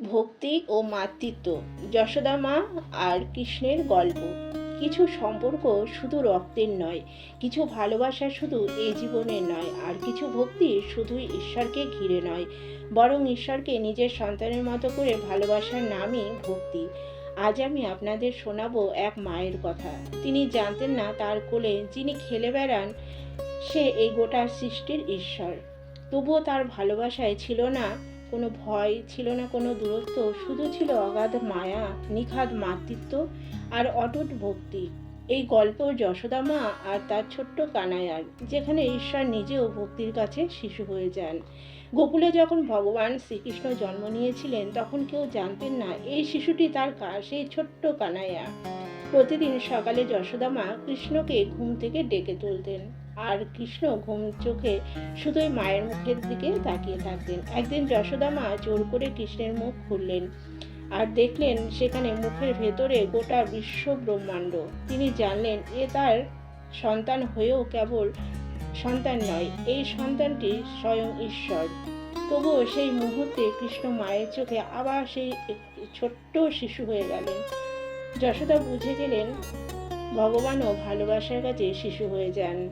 ভক্তি ও মাতৃত্ব। যশোদা মা আর কৃষ্ণের গল্প। কিছু সম্পর্ক শুধু রক্তের নয়, কিছু ভালোবাসা শুধু এই জীবনের নয়, আর কিছু ভক্তি শুধুই ঈশ্বরকে ঘিরে নয়, বরং ঈশ্বরকে নিজের সন্তানের মতো করে ভালোবাসার নামই ভক্তি। আজ আমি আপনাদের শোনাবো এক মায়ের কথা। তিনি জানতেন না তার কোলে যিনি খেলে বেড়ান, সে এই গোটা সৃষ্টির ঈশ্বর। তবুও তার ভালোবাসায় ছিল না কোনো ভয় ছিল না, কোনো দূরত্ব, শুধু ছিল অগাধ মায়া, নিখাদ মাতৃত্ব আর অটুট ভক্তি। এই গল্প যশোদা মা আর তার ছোট্ট কানায়ার যেখানে ঈশ্বর নিজেও ভক্তির কাছে শিশু হয়ে যান। গোকুলে যখন ভগবান শ্রীকৃষ্ণ জন্ম নিয়েছিলেন, তখন কেউ জানতেন না এই শিশুটি তার কা, সেই ছোট্ট কানায়া প্রতিদিন সকালে যশোদা মা কৃষ্ণকে ঘুম থেকে ডেকে তুলতেন। আর কৃষ্ণ ঘুম চোখে শুধুই মায়ের মুখের দিকে তাকিয়ে থাকতেন। একদিন যশোদা মা জোর করে কৃষ্ণের মুখ খুললেন আর দেখলেন সেখানে মুখের ভেতরে গোটা বিশ্ব ব্রহ্মাণ্ড। তিনি জানলেন, এ তার সন্তান হয়েও কেবল সন্তান নয়, এই সন্তানটি স্বয়ং ঈশ্বর। তবুও সেই মুহূর্তে কৃষ্ণ মায়ের চোখে আবার সেই ছোট্ট শিশু হয়ে গেলেন। যশোদা বুঝে গেলেন, ভগবানও ভালোবাসার কাছে শিশু হয়ে যান।